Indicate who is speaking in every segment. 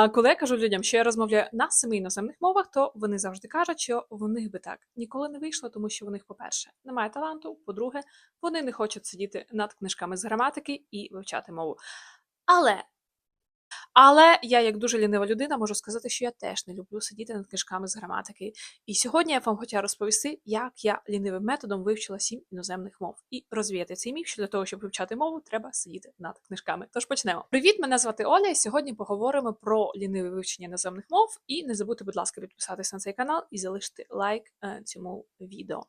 Speaker 1: А коли я кажу людям, що я розмовляю на семи іноземних мовах, то вони завжди кажуть, що в них би так ніколи не вийшло, тому що в них, по-перше, немає таланту. По-друге, вони не хочуть сидіти над книжками з граматики і вивчати мову. Але але я, як дуже лінива людина, можу сказати, що я теж не люблю сидіти над книжками з граматики. І сьогодні я вам хотіла розповісти, як я лінивим методом вивчила сім іноземних мов і розвіяти цей міф, що для того, щоб вивчати мову, треба сидіти над книжками. Тож почнемо. Привіт, мене звати Оля. і Сьогодні поговоримо про ліниве вивчення іноземних мов. І не забудьте, будь ласка, підписатися на цей канал і залишити лайк е, цьому відео.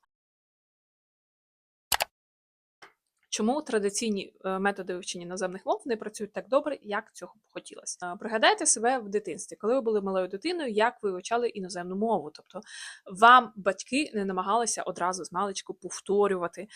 Speaker 1: Чому традиційні е, методи вивчення іноземних мов не працюють так добре, як цього б хотілося? Е, Пригадайте себе в дитинстві, коли ви були малою дитиною, як ви вивчали іноземну мову. Тобто вам батьки не намагалися одразу з маличку повторювати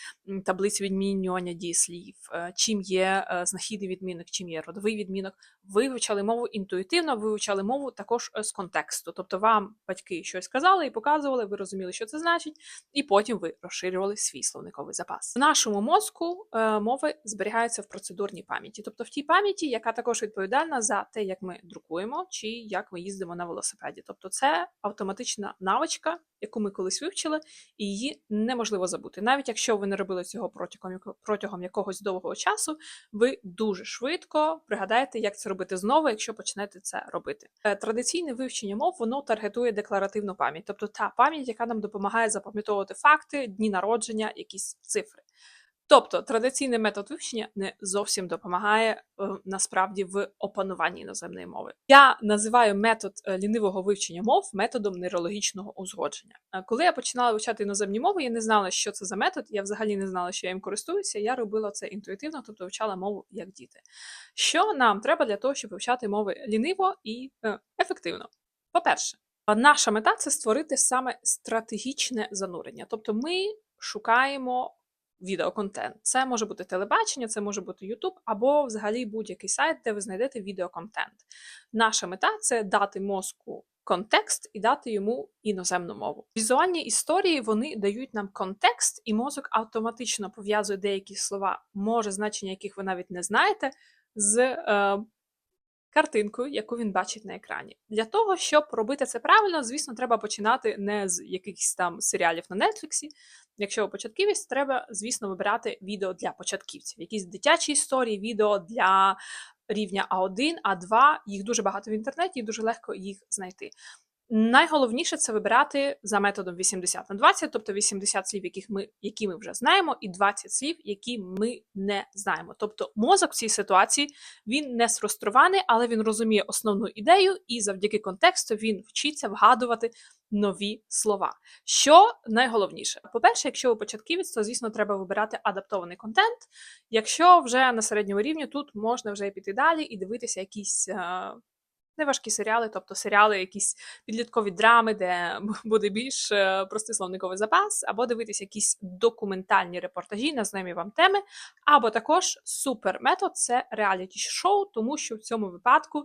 Speaker 1: таблицю відмінювання дієслів, е, чим є знахідний відмінок, чим є родовий відмінок. Ви вивчали мову інтуїтивно, ви вивчали мову також з контексту. Тобто вам батьки щось казали і показували, ви розуміли, що це значить, і потім ви розширювали свій словниковий запас. В нашому мозку мови зберігаються в процедурній пам'яті, тобто в тій пам'яті, яка також відповідальна за те, як ми друкуємо чи як ми їздимо на велосипеді. Тобто, це автоматична навичка, яку ми колись вивчили, і її неможливо забути. Навіть якщо ви не робили цього протягом протягом якогось довгого часу, ви дуже швидко пригадаєте, як це робити знову, якщо почнете це робити. Е, Традиційне вивчення мов воно таргетує декларативну пам'ять, тобто та пам'ять, яка нам допомагає запам'ятовувати факти, дні народження, якісь цифри. Тобто традиційний метод вивчення не зовсім допомагає е, насправді в опануванні іноземної мови. Я називаю метод е, лінивого вивчення мов методом нейрологічного узгодження. Е, Коли я починала вивчати іноземні мови, я не знала, що це за метод. Я взагалі не знала, що я їм користуюся. Я робила це інтуїтивно, тобто вивчала мову як діти. Що нам треба для того, щоб вивчати мови ліниво і ефективно? По-перше, наша мета це створити саме стратегічне занурення. Тобто ми шукаємо відеоконтент. Це може бути телебачення, це може бути YouTube або взагалі будь-який сайт, де ви знайдете відеоконтент. Наша мета це дати мозку контекст і дати йому іноземну мову. Візуальні історії вони дають нам контекст, і мозок автоматично пов'язує деякі слова, може значення яких ви навіть не знаєте, з е, картинкою, яку він бачить на екрані. Для того, щоб робити це правильно, звісно, треба починати не з якихось там серіалів на Нетфліксі. Якщо ви початківець, треба, звісно, вибирати відео для початківців, якісь дитячі історії, відео для рівня А1, А2. Їх дуже багато в інтернеті, і дуже легко їх знайти. Найголовніше це вибирати за методом 80 на 20, тобто 80 слів, яких ми, які ми вже знаємо, і 20 слів, які ми не знаємо. Тобто мозок в цій ситуації він не сфрустрований, але він розуміє основну ідею, і завдяки контексту він вчиться вгадувати нові слова. Що найголовніше? По-перше, якщо ви початківець, то звісно треба вибирати адаптований контент. Якщо вже на середньому рівні, тут можна вже піти далі і дивитися якісь. Неважкі серіали, тобто серіали, якісь підліткові драми, де буде більш е, простий словниковий запас, або дивитися якісь документальні репортажі на знайомі вам теми, або також супер метод це реаліті шоу, тому що в цьому випадку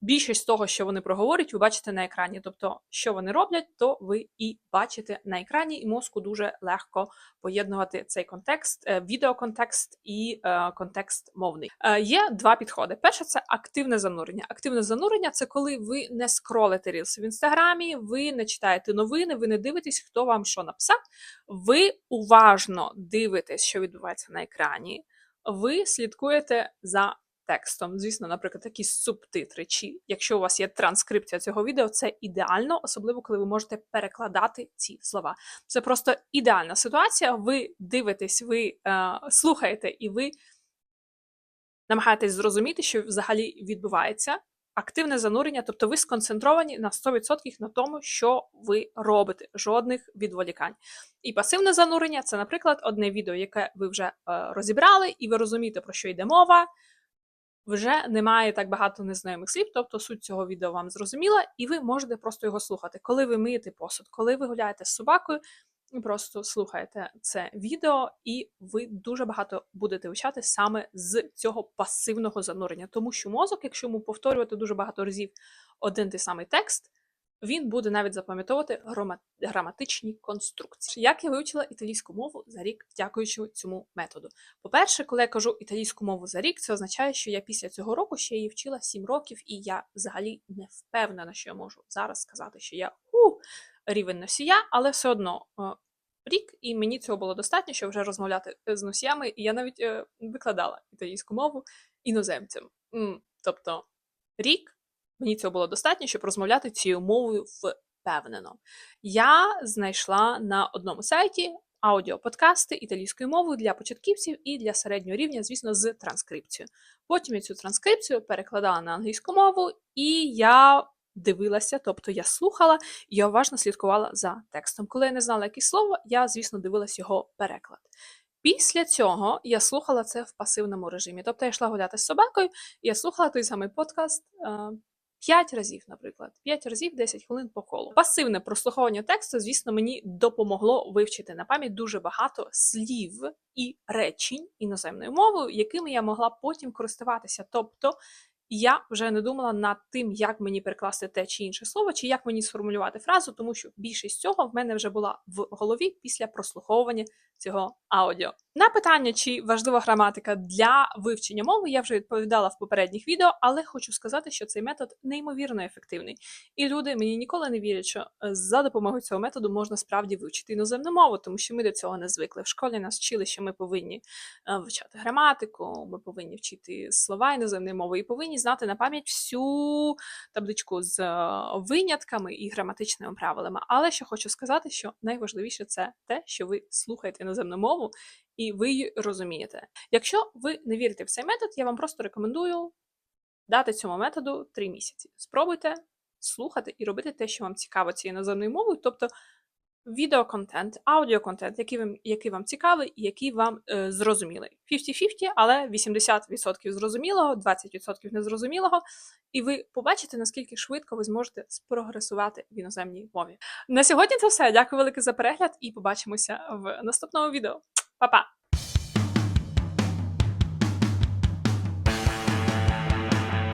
Speaker 1: більшість того, що вони проговорять, ви бачите на екрані. Тобто, що вони роблять, то ви і бачите на екрані, і мозку дуже легко поєднувати цей контекст, е, відеоконтекст і е, контекст мовний. Е, Є два підходи. Перше це активне занурення. Активне занурення це коли ви не скролите рілси в інстаграмі, ви не читаєте новини, ви не дивитесь, хто вам що написав. Ви уважно дивитесь, що відбувається на екрані. Ви слідкуєте за текстом. Звісно, наприклад, якісь субтитри, чи якщо у вас є транскрипція цього відео, це ідеально, особливо коли ви можете перекладати ці слова. Це просто ідеальна ситуація. Ви дивитесь, ви е, слухаєте, і ви намагаєтесь зрозуміти, що взагалі відбувається. Активне занурення, тобто ви сконцентровані на 100% на тому, що ви робите, жодних відволікань. І пасивне занурення це, наприклад, одне відео, яке ви вже е, розібрали, і ви розумієте, про що йде мова. Вже немає так багато незнайомих слів, тобто суть цього відео вам зрозуміла, і ви можете просто його слухати. Коли ви миєте посуд, коли ви гуляєте з собакою, просто слухаєте це відео, і ви дуже багато будете вивчати саме з цього пасивного занурення. Тому що мозок, якщо йому повторювати дуже багато разів один той самий текст, він буде навіть запам'ятовувати граматичні конструкції. Як я вивчила італійську мову за рік, дякуючи цьому методу? По-перше, коли я кажу італійську мову за рік, це означає, що я після цього року ще її вчила 7 років, і я взагалі не впевнена, що я можу зараз сказати, що я у рівень носія, але все одно. е, Рік, і мені цього було достатньо, щоб вже розмовляти з носіями, і я навіть е, викладала італійську мову іноземцям. М, Тобто рік мені цього було достатньо, щоб розмовляти цією мовою впевнено. Я знайшла на одному сайті аудіоподкасти італійською мовою для початківців і для середнього рівня, звісно, з транскрипцією. Потім я цю транскрипцію перекладала на англійську мову, і я дивилася, тобто я слухала і уважно слідкувала за текстом. Коли я не знала якесь слово, я, звісно, дивилась його переклад. Після цього я слухала це в пасивному режимі. Тобто я йшла гуляти з собакою, і я слухала той самий подкаст е, 5 разів, наприклад, 5 разів 10 хвилин по колу. Пасивне прослуховування тексту, звісно, мені допомогло вивчити на пам'ять дуже багато слів і речень іноземною мовою, якими я могла потім користуватися. Тобто я вже не думала над тим, як мені перекласти те чи інше слово, чи як мені сформулювати фразу, тому що більшість цього в мене вже була в голові після прослуховування цього аудіо. На питання, чи важлива граматика для вивчення мови, я вже відповідала в попередніх відео, але хочу сказати, що цей метод неймовірно ефективний. І люди мені ніколи не вірять, що е, за допомогою цього методу можна справді вивчити іноземну мову, тому що ми до цього не звикли. В школі нас вчили, що ми повинні е, вивчати граматику, ми повинні вчити слова іноземної мови і повинні знати на пам'ять всю табличку з е, винятками і граматичними правилами. Але що хочу сказати, що найважливіше це те, що ви слухаєте іноземну мову і ви її розумієте. Якщо ви не вірите в цей метод, я вам просто рекомендую дати цьому методу 3 місяці. Спробуйте слухати і робити те, що вам цікаво цією іноземною мовою, тобто відеоконтент, аудіоконтент, який вам, який вам цікавий і який вам е, зрозумілий. 50-50, але 80% зрозумілого, 20% незрозумілого, і ви побачите, наскільки швидко ви зможете спрогресувати в іноземній мові. На сьогодні це все. Дякую велике за перегляд і побачимося в наступному відео. Pa, pa.